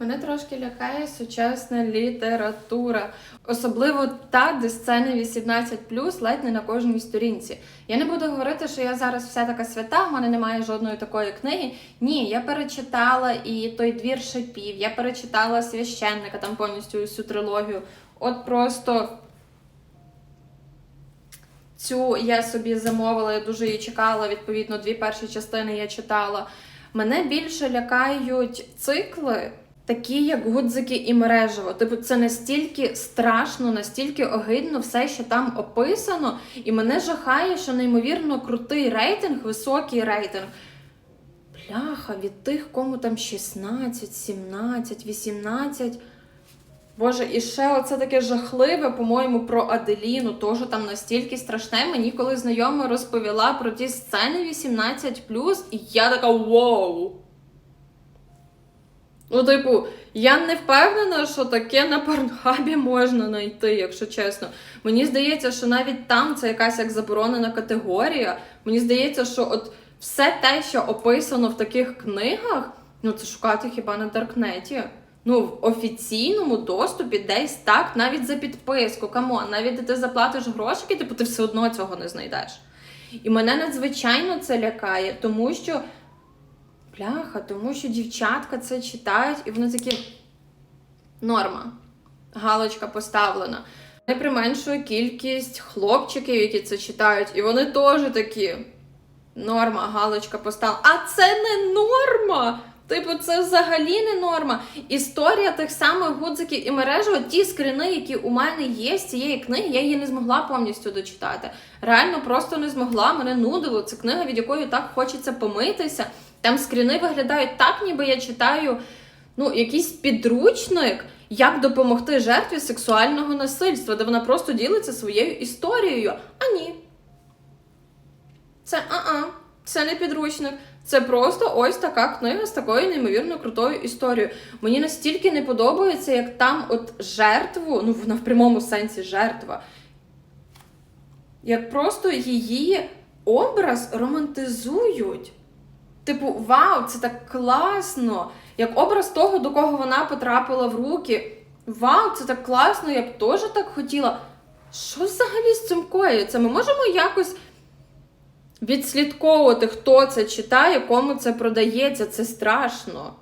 Мене трошки лякає сучасна література, особливо та, де сцени 18+, ледь не на кожній сторінці. Я не буду говорити, що я зараз вся така свята, в мене немає жодної такої книги. Ні, я перечитала і той двір шипів, я перечитала священника, там повністю всю трилогію. От просто Цю я собі замовила, я дуже її чекала. Відповідно, дві перші частини я читала. Мене більше лякають цикли, такі як гудзики і мережево. Типу, це настільки страшно, настільки огидно все, що там описано, і мене жахає, що неймовірно крутий рейтинг, високий рейтинг. Бляха, від тих, кому там 16, 17, 18. Боже, і ще оце таке жахливе, по-моєму, про Аделіну, теж там настільки страшне. Мені коли знайома розповіла про ті сцени 18, і я така вау. Ну, типу, я не впевнена, що таке на порнхабі можна знайти, якщо чесно. Мені здається, що навіть там це якась як заборонена категорія. Мені здається, що от все те, що описано в таких книгах, ну це шукати хіба на Даркнеті. Ну, в офіційному доступі десь так, навіть за підписку. Камон, навіть ти заплатиш грошики, типу ти все одно цього не знайдеш. І мене надзвичайно це лякає, тому що. Бляха, тому що дівчатка це читають, і вони такі. Норма. Галочка поставлена. Не применшує кількість хлопчиків, які це читають, і вони теж такі. Норма, галочка поставлена. А це не норма! Типу, це взагалі не норма. Історія тих самих гудзиків і мережево, ті скрини, які у мене є з цієї книги, я її не змогла повністю дочитати. Реально просто не змогла. Мене нудило. Це книга, від якої так хочеться помитися. Там скріни виглядають так, ніби я читаю ну, якийсь підручник, як допомогти жертві сексуального насильства, де вона просто ділиться своєю історією. А ні. Це а-а, це не підручник. Це просто ось така книга з такою неймовірно крутою історією. Мені настільки не подобається, як там от жертву, ну вона в прямому сенсі жертва, як просто її образ романтизують. Типу, вау, це так класно! Як образ того, до кого вона потрапила в руки. Вау, це так класно, я б теж так хотіла. Що взагалі з цим коїться? Ми можемо якось відслідковувати, хто це читає, кому це продається. Це страшно.